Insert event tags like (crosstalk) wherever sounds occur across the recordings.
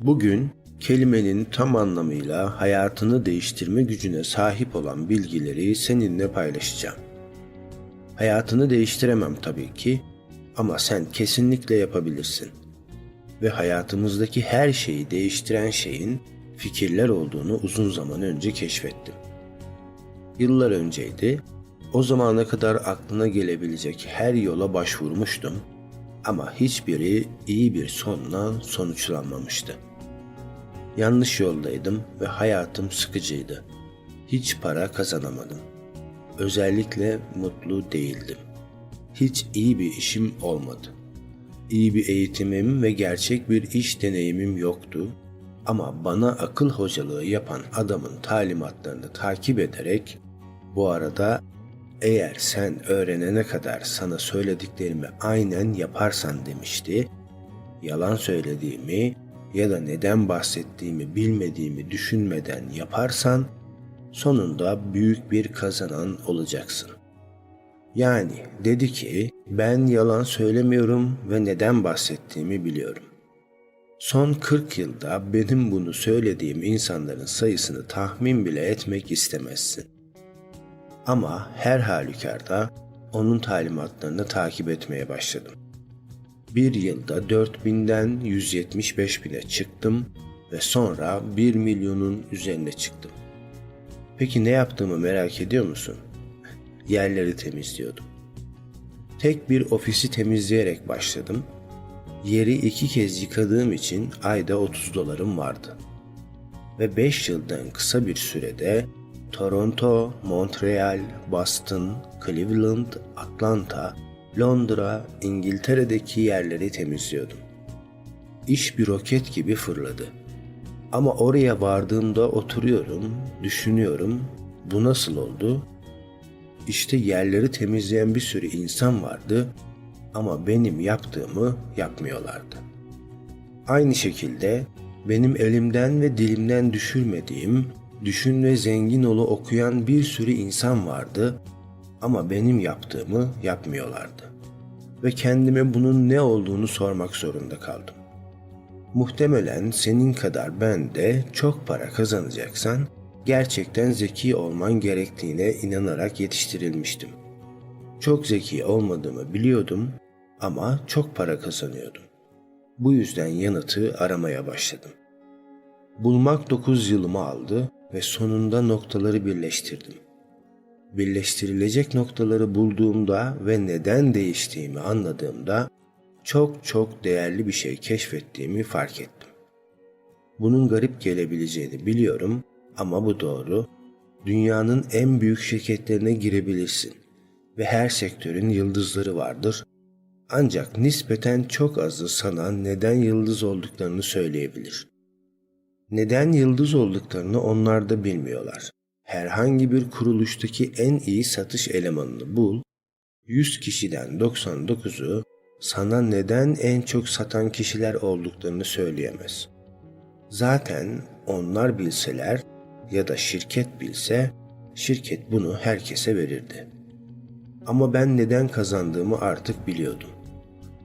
Bugün kelimenin tam anlamıyla hayatını değiştirme gücüne sahip olan bilgileri seninle paylaşacağım. Hayatını değiştiremem tabii ki ama sen kesinlikle yapabilirsin. Ve hayatımızdaki her şeyi değiştiren şeyin fikirler olduğunu uzun zaman önce keşfettim. Yıllar önceydi. O zamana kadar aklına gelebilecek her yola başvurmuştum ama hiçbiri iyi bir sonla sonuçlanmamıştı. Yanlış yoldaydım ve hayatım sıkıcıydı. Hiç para kazanamadım. Özellikle mutlu değildim. Hiç iyi bir işim olmadı. İyi bir eğitimim ve gerçek bir iş deneyimim yoktu ama bana akıl hocalığı yapan adamın talimatlarını takip ederek bu arada eğer sen öğrenene kadar sana söylediklerimi aynen yaparsan demişti. Yalan söylediğimi ya da neden bahsettiğimi bilmediğimi düşünmeden yaparsan sonunda büyük bir kazanan olacaksın. Yani dedi ki ben yalan söylemiyorum ve neden bahsettiğimi biliyorum. Son 40 yılda benim bunu söylediğim insanların sayısını tahmin bile etmek istemezsin. Ama her halükarda onun talimatlarını takip etmeye başladım. Bir yılda 4000'den 175 bine çıktım ve sonra 1 milyonun üzerine çıktım. Peki ne yaptığımı merak ediyor musun? (laughs) Yerleri temizliyordum. Tek bir ofisi temizleyerek başladım. Yeri iki kez yıkadığım için ayda 30 dolarım vardı. Ve 5 yıldan kısa bir sürede Toronto, Montreal, Boston, Cleveland, Atlanta, Londra, İngiltere'deki yerleri temizliyordum. İş bir roket gibi fırladı. Ama oraya vardığımda oturuyorum, düşünüyorum. Bu nasıl oldu? İşte yerleri temizleyen bir sürü insan vardı ama benim yaptığımı yapmıyorlardı. Aynı şekilde benim elimden ve dilimden düşürmediğim düşün ve zengin olu okuyan bir sürü insan vardı ama benim yaptığımı yapmıyorlardı. Ve kendime bunun ne olduğunu sormak zorunda kaldım. Muhtemelen senin kadar ben de çok para kazanacaksan gerçekten zeki olman gerektiğine inanarak yetiştirilmiştim. Çok zeki olmadığımı biliyordum ama çok para kazanıyordum. Bu yüzden yanıtı aramaya başladım. Bulmak 9 yılımı aldı ve sonunda noktaları birleştirdim. Birleştirilecek noktaları bulduğumda ve neden değiştiğimi anladığımda çok çok değerli bir şey keşfettiğimi fark ettim. Bunun garip gelebileceğini biliyorum ama bu doğru. Dünyanın en büyük şirketlerine girebilirsin ve her sektörün yıldızları vardır. Ancak nispeten çok azı sana neden yıldız olduklarını söyleyebilir. Neden yıldız olduklarını onlar da bilmiyorlar. Herhangi bir kuruluştaki en iyi satış elemanını bul, 100 kişiden 99'u sana neden en çok satan kişiler olduklarını söyleyemez. Zaten onlar bilseler ya da şirket bilse şirket bunu herkese verirdi. Ama ben neden kazandığımı artık biliyordum.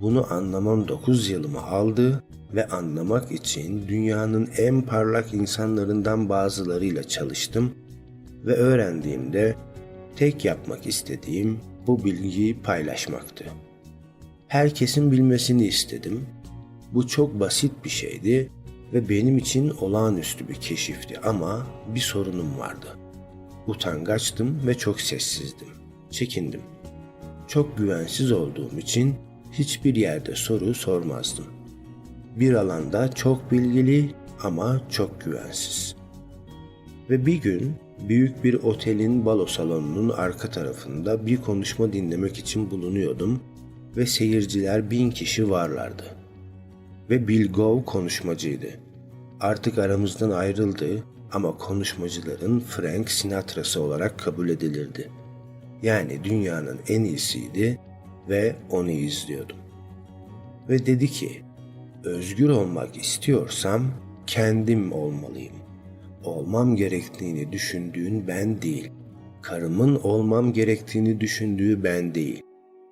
Bunu anlamam 9 yılımı aldı ve anlamak için dünyanın en parlak insanlarından bazılarıyla çalıştım ve öğrendiğimde tek yapmak istediğim bu bilgiyi paylaşmaktı. Herkesin bilmesini istedim. Bu çok basit bir şeydi ve benim için olağanüstü bir keşifti ama bir sorunum vardı. Utangaçtım ve çok sessizdim. Çekindim. Çok güvensiz olduğum için hiçbir yerde soru sormazdım. Bir alanda çok bilgili ama çok güvensiz. Ve bir gün büyük bir otelin balo salonunun arka tarafında bir konuşma dinlemek için bulunuyordum ve seyirciler bin kişi varlardı. Ve Bill Gow konuşmacıydı. Artık aramızdan ayrıldı ama konuşmacıların Frank Sinatra'sı olarak kabul edilirdi. Yani dünyanın en iyisiydi ve onu izliyordum. Ve dedi ki, özgür olmak istiyorsam kendim olmalıyım. Olmam gerektiğini düşündüğün ben değil. Karımın olmam gerektiğini düşündüğü ben değil.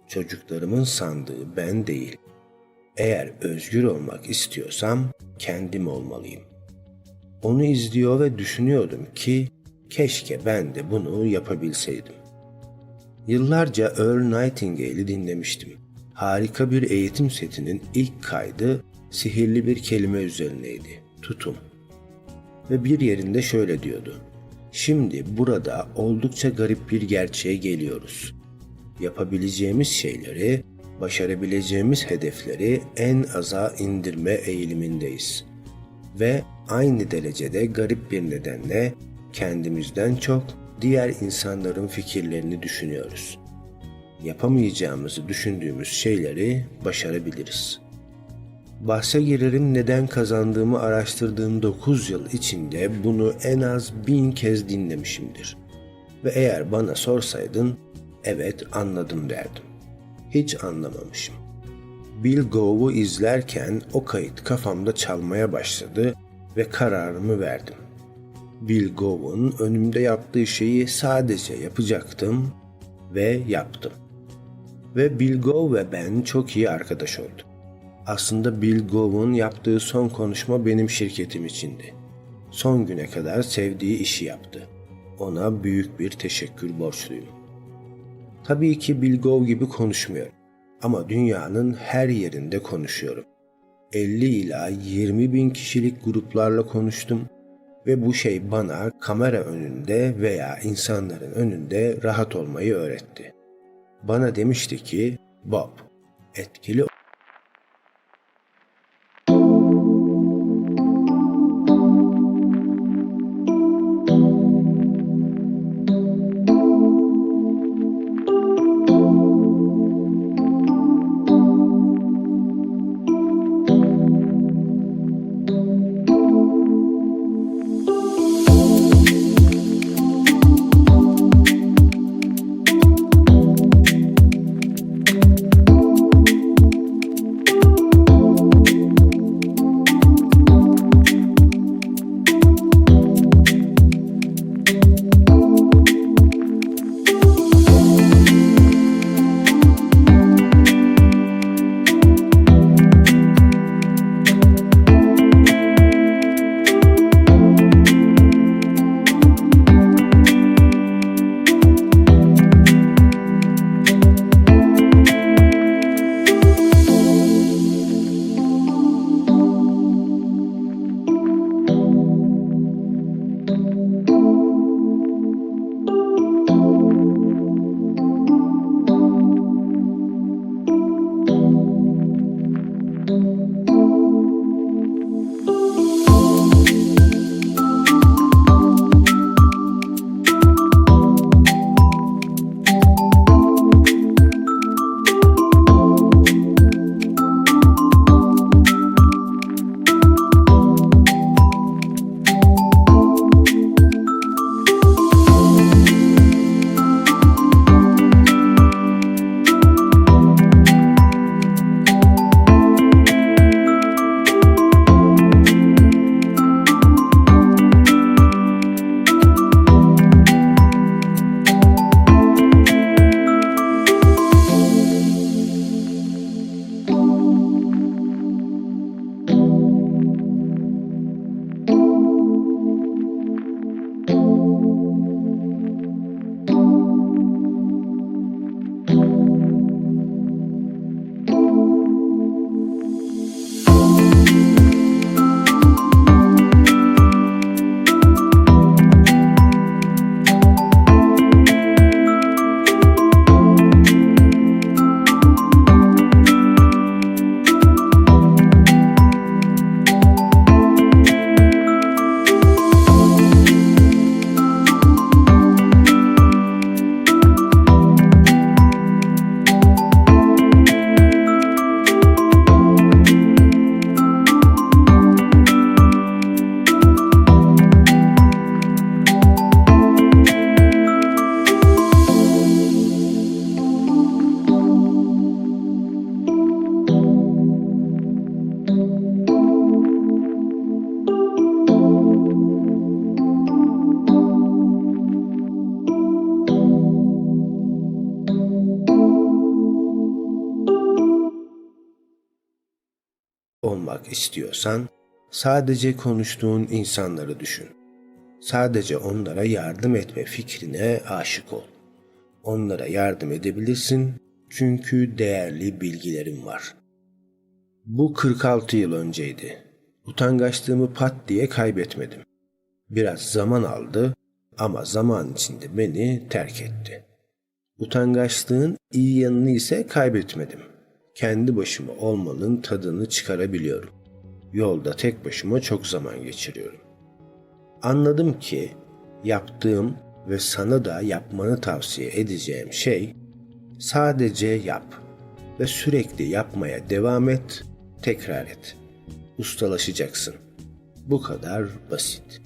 Çocuklarımın sandığı ben değil. Eğer özgür olmak istiyorsam kendim olmalıyım. Onu izliyor ve düşünüyordum ki keşke ben de bunu yapabilseydim. Yıllarca Earl Nightingale'i dinlemiştim. Harika bir eğitim setinin ilk kaydı sihirli bir kelime üzerineydi. Tutum. Ve bir yerinde şöyle diyordu. Şimdi burada oldukça garip bir gerçeğe geliyoruz. Yapabileceğimiz şeyleri, başarabileceğimiz hedefleri en aza indirme eğilimindeyiz. Ve aynı derecede garip bir nedenle kendimizden çok diğer insanların fikirlerini düşünüyoruz. Yapamayacağımızı düşündüğümüz şeyleri başarabiliriz. Bahse girerim neden kazandığımı araştırdığım 9 yıl içinde bunu en az bin kez dinlemişimdir. Ve eğer bana sorsaydın, evet anladım derdim. Hiç anlamamışım. Bill Gove'u izlerken o kayıt kafamda çalmaya başladı ve kararımı verdim. Bill Gove'un önümde yaptığı şeyi sadece yapacaktım ve yaptım. Ve Bill Gove ve ben çok iyi arkadaş olduk. Aslında Bill Gove'un yaptığı son konuşma benim şirketim içindi. Son güne kadar sevdiği işi yaptı. Ona büyük bir teşekkür borçluyum. Tabii ki Bill Gove gibi konuşmuyorum. Ama dünyanın her yerinde konuşuyorum. 50 ila 20 bin kişilik gruplarla konuştum ve bu şey bana kamera önünde veya insanların önünde rahat olmayı öğretti. Bana demişti ki, Bob, etkili istiyorsan sadece konuştuğun insanları düşün. Sadece onlara yardım etme fikrine aşık ol. Onlara yardım edebilirsin çünkü değerli bilgilerin var. Bu 46 yıl önceydi. Utangaçlığımı pat diye kaybetmedim. Biraz zaman aldı ama zaman içinde beni terk etti. Utangaçlığın iyi yanını ise kaybetmedim. Kendi başıma olmanın tadını çıkarabiliyorum. Yolda tek başıma çok zaman geçiriyorum. Anladım ki yaptığım ve sana da yapmanı tavsiye edeceğim şey sadece yap ve sürekli yapmaya devam et, tekrar et. Ustalaşacaksın. Bu kadar basit.